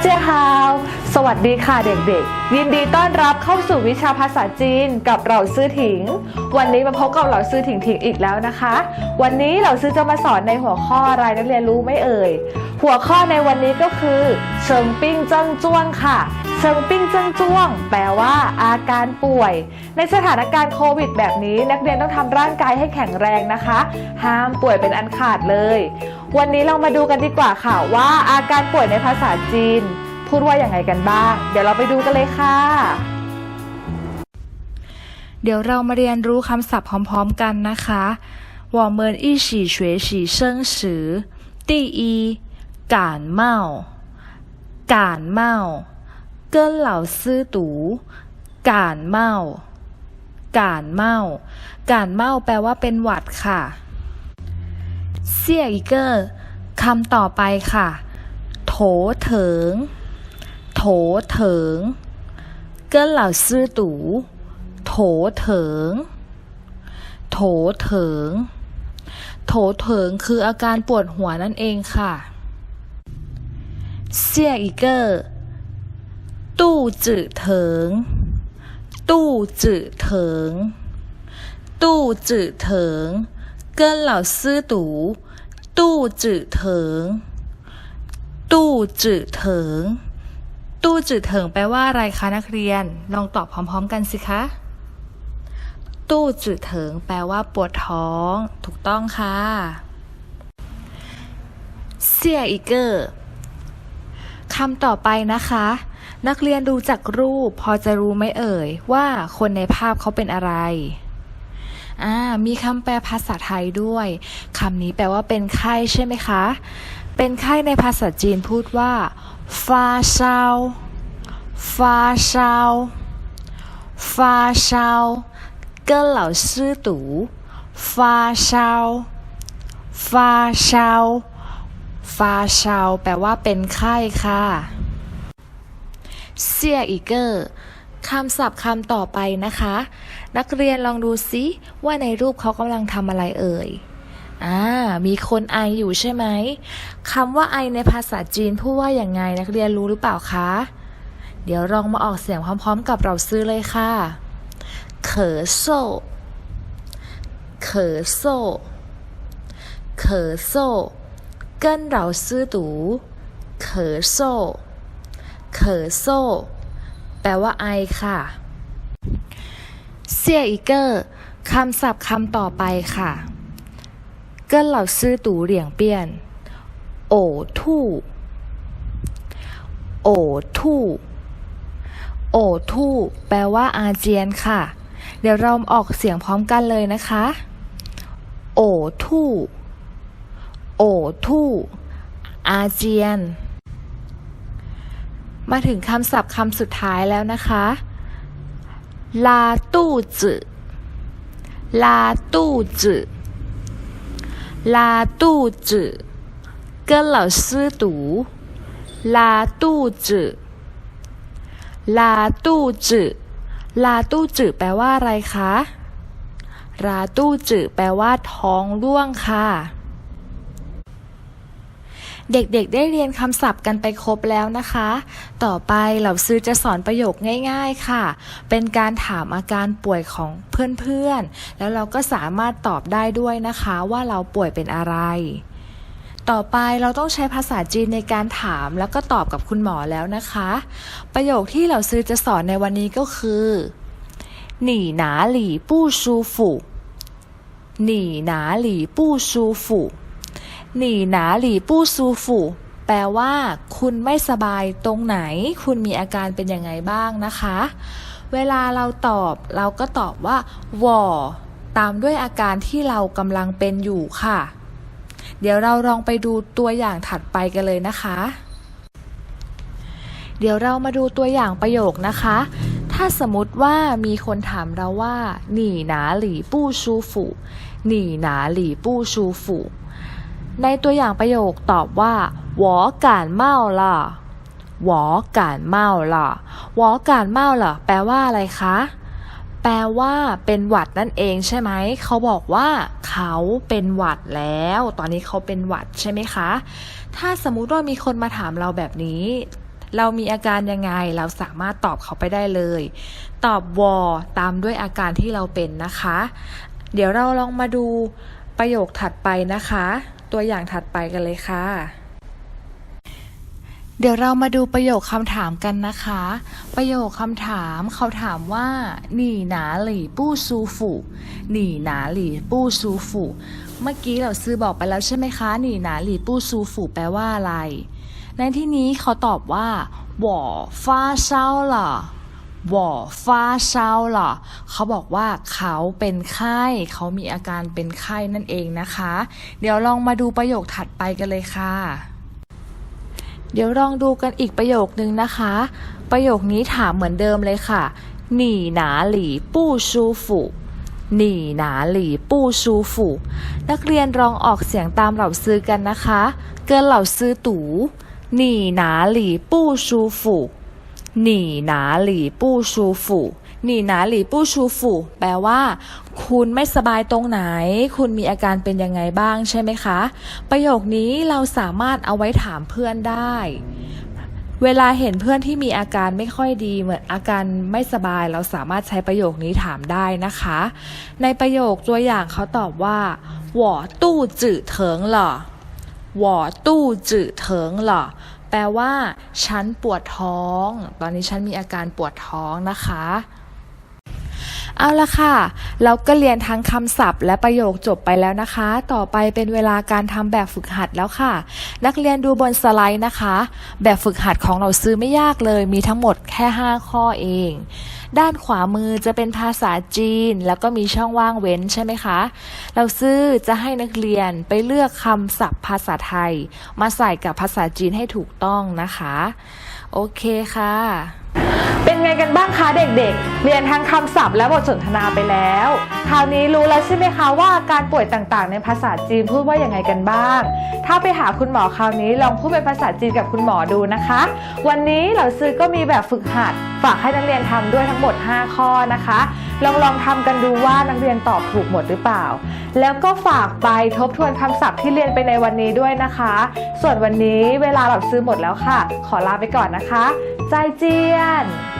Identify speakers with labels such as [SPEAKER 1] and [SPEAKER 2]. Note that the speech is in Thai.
[SPEAKER 1] เจ้าฮาวสวัสดีค่ะเด็กๆ ยินดีต้อนรับเข้าสู่วิชาภาษาจีนกับเราซื่อถิง วันนี้มาพบกับเราซื่อถิงถิงอีกแล้วนะคะ วันนี้เราซื่อจะมาสอนในหัวข้ออะไรนักเรียนรู้ไม่เอ่ย หัวข้อในวันนี้ก็คือเชิงปิ้งจิ้งจ้วงค่ะ เชิงปิ้งเจิ้งจ้วง แปลว่าอาการป่วย ในสถานการณ์โควิดแบบนี้ นักเรียนต้องทำร่างกายให้แข็งแรงนะคะ ห้ามป่วยเป็นอันขาดเลย วันนี้เรามาดูกันดีกว่าค่ะว่าอาการป่วยในภาษาจีน พูดว่าอย่างไงกันบ้าง เดี๋ยวเราไปดูกันเลยค่ะ
[SPEAKER 2] เดี๋ยวเรามาเรียนรู้คำศัพท์พร้อมๆกันนะคะ我们一起学习生词第一感冒感冒 跟老师读感冒感冒感冒แปลว่าเป็นหวัดค่ะเสี่ยอีกเกอร์คำต่อไปค่ะ โถเถิง โถเถิง跟老师读โถเถิง โถเถิง โถเถิงคืออาการปวดหัวนั่นเองค่ะเสี่ยอีกเกอร์ ตู้จือเถิง ตู้จือเถิง ตู้จือเถิง跟老师读ตู้จือเถิง ตู้จือเถิง ตู้จืดเถิงแปลว่าอะไรคะนักเรียน ลองตอบพร้อมๆกันสิคะ ตู้จืดเถิงแปลว่าปวดท้อง ถูกต้องค่ะเสี่ยอีกเกอร์คำต่อไปนะคะ นักเรียนดูจากรูปพอจะรู้ไหมเอ่ย ว่าคนในภาพเขาเป็นอะไรมีคำแปลภาษาไทยด้วยคำนี้แปลว่าเป็นไข้ใช่ไหมคะ เป็นไข้ในภาษาจีนพูดว่าฟาเซาฟาเซาฟาเซาเกิเหล่าซื่อตู่ฟาเซาฟาเซาฟาเซาแปลว่าเป็นไข้ค่ะ เสี่ยอีกเกอร์คำศัพท์คำต่อไปนะคะ นักเรียนลองดูซิว่าในรูปเขากำลังทำอะไรเอ่ย อ่า มีคนไออยู่ใช่ไหม คำว่าไอในภาษาจีนพูดว่าอย่างไงนักเรียนรู้หรือเปล่าคะ เดี๋ยวลองมาออกเสียงพร้อมๆ กับเราซื้อเลยค่ะเขอโซเขอโซเขอโซ跟老师读เขอโซ เขอโซแปลว่าไอค่ะ เสี่ยอีเกอร์คำศัพท์คำต่อไปค่ะ เกินเหล่าซื้อตูเหลียงเปี้ยน โอทู่ โอทู่ โอทู่ แปลว่าอาเจียนค่ะ เดี๋ยวเราออกเสียงพร้อมกันเลยนะคะ โอทู่ โอทู่ อาเจียน มาถึงคำศัพท์คำสุดท้ายแล้วนะคะ ลาตู้จืลาตู้จื拉肚子，跟老师读。拉肚子，拉肚子，ลาตู้จืแปลว่าอะไรคะลาตู้จืแปลว่าท้องร่วงค่ะ เด็กๆได้เรียนคำศัพท์กันไปครบแล้วนะคะ ต่อไปเราซื้อจะสอนประโยคง่าย ๆค่ะ เป็นการถามอาการป่วยของเพื่อนๆ แล้วเราก็สามารถตอบได้ด้วยนะคะว่าเราป่วยเป็นอะไร ต่อไปเราต้องใช้ภาษาจีนในการถามแล้วก็ตอบกับคุณหมอแล้วนะคะ ประโยคที่เราซื้อจะสอนในวันนี้ก็คือหนีหนาหลีปู้ชูฝูหนีหนาหลีปู้ชูฝู หนีหนาหลีปู้ซูฝูแปลว่า คุณไม่สบายตรงไหน คุณมีอาการเป็นยังไงบ้างนะคะ เวลาเราตอบเราก็ตอบว่าวอตามด้วยอาการที่เรากำลังเป็นอยู่ค่ะ เดี๋ยวเราลองไปดูตัวอย่างถัดไปกันเลยนะคะ เดี๋ยวเรามาดูตัวอย่างประโยคนะคะ ถ้าสมมติว่ามีคนถามเราว่า หนีหนาหลีปู้ชูฝูหนีหนาหลีปู้ชูฝู ในตัวอย่างประโยคตอบว่า我感冒了我感冒了我感冒了แปลว่าอะไรคะ แปลว่าเป็นหวัดนั่นเองใช่ไหม เขาบอกว่าเขาเป็นหวัดแล้ว ตอนนี้เขาเป็นหวัดใช่ไหมคะ ถ้าสมมุติว่ามีคนมาถามเราแบบนี้ เรามีอาการยังไง เราสามารถตอบเขาไปได้เลย ตอบวอตามด้วยอาการที่เราเป็นนะคะ เดี๋ยวเราลองมาดูประโยคถัดไปนะคะ ตัวอย่างถัดไปกันเลยค่ะ เดี๋ยวเรามาดูประโยคคำถามกันนะคะ ประโยคคำถามเขาถามว่าหนีหนาหลีปู้ซูฝูหนีหนาหลีปู้ซูฝูเมื่อกี้เราซื้อบอกไปแล้วใช่ไหมคะหนีหนาหลีปู้ซูฝูแปลว่าอะไร ในที่นี้เขาตอบว่าหว่อฟ้าเศร้าหรอ วอฟ้าเช้าหรอเขาบอกว่าเขาเป็นไข้เขามีอาการเป็นไข้นั่นเองนะคะ เดี๋ยวลองมาดูประโยคถัดไปกันเลยค่ะ เดี๋ยวลองดูกันอีกประโยคนึงนะคะ ประโยคนี้ถามเหมือนเดิมเลยค่ะหนีหนาหลีปู้ชูฝูหนีหนาหลีปู้ชูฝูนักเรียนลองออกเสียงตามเหล่าซื้อกันนะคะ เกินเหล่าซื้อตู่หนีหนาหลีปู้ชูฝู หนีหนาหลี่ปู้ชูฝูหนีหนาหลีปู้ชูฝูแปลว่า คุณไม่สบายตรงไหน คุณมีอาการเป็นยังไงบ้างใช่ไหมคะ ประโยคนี้เราสามารถเอาไว้ถามเพื่อนได้ เวลาเห็นเพื่อนที่มีอาการไม่ค่อยดีเหมือนอาการไม่สบาย เราสามารถใช้ประโยคนี้ถามได้นะคะ ในประโยคตัวอย่างเขาตอบว่าหวอตู้จืดเถิงหล่อหวตู้จืดเถิงหล่อ แปลว่า ฉันปวดท้อง ตอนนี้ฉันมีอาการปวดท้องนะคะ เอาละค่ะ เราก็เรียนทั้งคำศัพท์และประโยคจบไปแล้วนะคะ ต่อไปเป็นเวลาการทำแบบฝึกหัดแล้วค่ะ นักเรียนดูบนสไลด์นะคะ แบบฝึกหัดของเราซื้อไม่ยากเลย มีทั้งหมดแค่ 5 ข้อเอง ด้านขวามือจะเป็นภาษาจีน แล้วก็มีช่องว่างเว้นใช่ไหมคะ เราซื้อจะให้นักเรียนไปเลือกคำศัพท์ภาษาไทย มาใส่กับภาษาจีนให้ถูกต้องนะคะ โอเคค่ะ
[SPEAKER 1] เป็นไงกันบ้างคะเด็กๆ เรียนทั้งคำศัพท์และบทสนทนาไปแล้ว คราวนี้รู้แล้วใช่ไหมคะว่าอาการป่วยต่างๆ ในภาษาจีนพูดว่าอย่างไงกันบ้าง ถ้าไปหาคุณหมอคราวนี้ลองพูดเป็นภาษาจีนกับคุณหมอดูนะคะ วันนี้เหล่าซื้อก็มีแบบฝึกหัด ฝากให้นักเรียนทำด้วยทั้งหมด 5 ข้อนะคะ ลองลองทำกันดูว่านักเรียนตอบถูกหมดหรือเปล่า แล้วก็ฝากไปทบทวนคำศัพท์ที่เรียนไปในวันนี้ด้วยนะคะ ส่วนวันนี้เวลาเราซื้อหมดแล้วค่ะ ขอลาไปก่อนนะคะ ใจเจียน